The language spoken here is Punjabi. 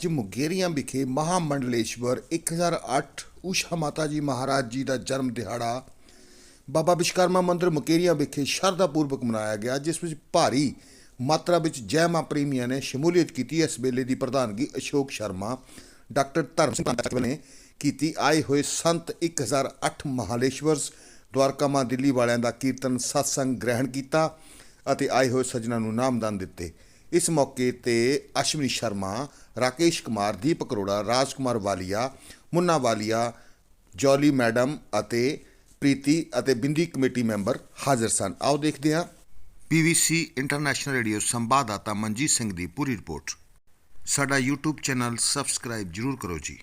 ਅੱਜ ਮੁਗੇਰੀਆਂ ਵਿਖੇ ਮਹਾਮੰਡਲੇਸ਼ਵਰ 1008 ਊਸ਼ਾ ਮਾਤਾ ਜੀ ਮਹਾਰਾਜ ਜੀ ਦਾ ਜਨਮ ਦਿਹਾੜਾ। ਬਾਬਾ ਵਿਸ਼ਵਕਰਮਾ ਮੰਦਿਰ ਮੁਕੇਰੀਆਂ ਵਿਖੇ ਸ਼ਰਧਾ ਪੂਰਵਕ ਮਨਾਇਆ ਗਿਆ, ਜਿਸ ਵਿੱਚ ਭਾਰੀ ਮਾਤਰਾ ਵਿੱਚ ਜੈ ਮਾਂ ਪ੍ਰੇਮੀਆਂ ਨੇ ਸ਼ਮੂਲੀਅਤ ਕੀਤੀ। ਇਸ ਵੇਲੇ ਦੀ ਪ੍ਰਧਾਨਗੀ ਅਸ਼ੋਕ ਸ਼ਰਮਾ, ਡਾਕਟਰ ਧਰਮ ਸਿੰਘ ਪੰਡਤ ਨੇ ਕੀਤੀ। ਆਏ ਹੋਏ ਸੰਤ 1008 ਮਹਾਲੇਸ਼ਵਰਸ ਦਵਾਰਕਾ ਮਾਂ ਦਿੱਲੀ ਵਾਲਿਆਂ ਦਾ ਕੀਰਤਨ, ਸਤਸੰਗ ਗ੍ਰਹਿਣ ਕੀਤਾ ਅਤੇ ਆਏ ਹੋਏ ਸੱਜਣਾ ਨੂੰ ਨਾਮਦਾਨ ਦਿੱਤੇ। ਇਸ ਮੌਕੇ ਤੇ ਅਸ਼ਵਨੀ ਸ਼ਰਮਾ, ਰਾਕੇਸ਼ ਕੁਮਾਰ, ਦੀਪਕ ਅਰੋੜਾ ਰਾਜ ਕੁਮਾਰ ਵਾਲੀਆ, ਮੁੰਨਾ ਵਾਲੀਆ, ਜੌਲੀ ਮੈਡਮ ਅਤੇ ਪ੍ਰੀਤੀ ਅਤੇ ਬਿੰਦੀ ਕਮੇਟੀ ਮੈਂਬਰ ਹਾਜ਼ਰ ਸਨ। ਆਓ ਦੇਖਦੇ ਹਾਂ। ਪੀਵੀਸੀ ਇੰਟਰਨੈਸ਼ਨਲ ਰੇਡੀਓ ਸੰਵਾਦਦਾਤਾ ਮਨਜੀਤ ਸਿੰਘ ਦੀ ਪੂਰੀ ਰਿਪੋਰਟ। ਸਾਡਾ YouTube ਚੈਨਲ ਸਬਸਕ੍ਰਾਈਬ ਜਰੂਰ ਕਰੋ ਜੀ।